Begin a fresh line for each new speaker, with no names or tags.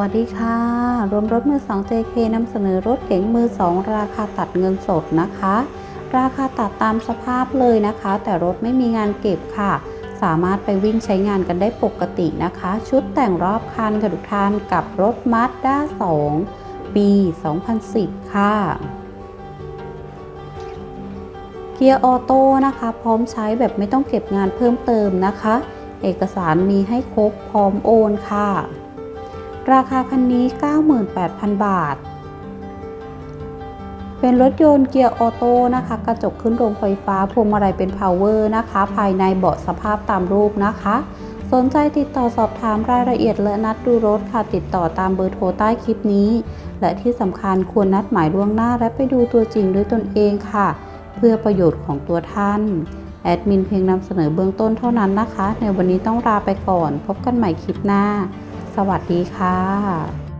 วัสดีค่ะ รวมรถมือ 2 JK นำเสนอรถเก๋งมือ 2 ราคาตัดเงินสดนะคะ ราคาตัดตามสภาพเลยนะคะ แต่รถไม่มีงานเก็บค่ะ สามารถไปวิ่งใช้งานกันได้ปกตินะคะ ชุดแต่งรอบคันค่ะทุกท่านกับรถ Mazda 2ปี 2010 ค่ะ เกียร์ออโต้นะคะ พร้อมใช้แบบไม่ต้องเก็บงานเพิ่มเติมนะคะ เอกสารมีให้ครบพร้อมโอนค่ะ ราคาคันนี้ 98,000 บาท เป็นรถยนต์เกียร์ออโต้นะคะ กระจกขึ้นโรงไฟฟ้าพวงมาลัยเป็นพาวเวอร์นะคะ ภายในเบาะสภาพตามรูปนะคะ สนใจติดต่อสอบถามรายละเอียดและนัดดูรถค่ะ ติดต่อตามเบอร์โทรใต้คลิปนี้ และที่สำคัญควรนัดหมายล่วงหน้าและไปดูตัวจริงด้วยตนเองค่ะ เพื่อประโยชน์ของตัวท่านแอดมินเพียงนำเสนอเบื้องต้นเท่านั้นนะคะ ในวันนี้ต้องลาไปก่อน พบกันใหม่คลิปหน้า สวัสดีค่ะ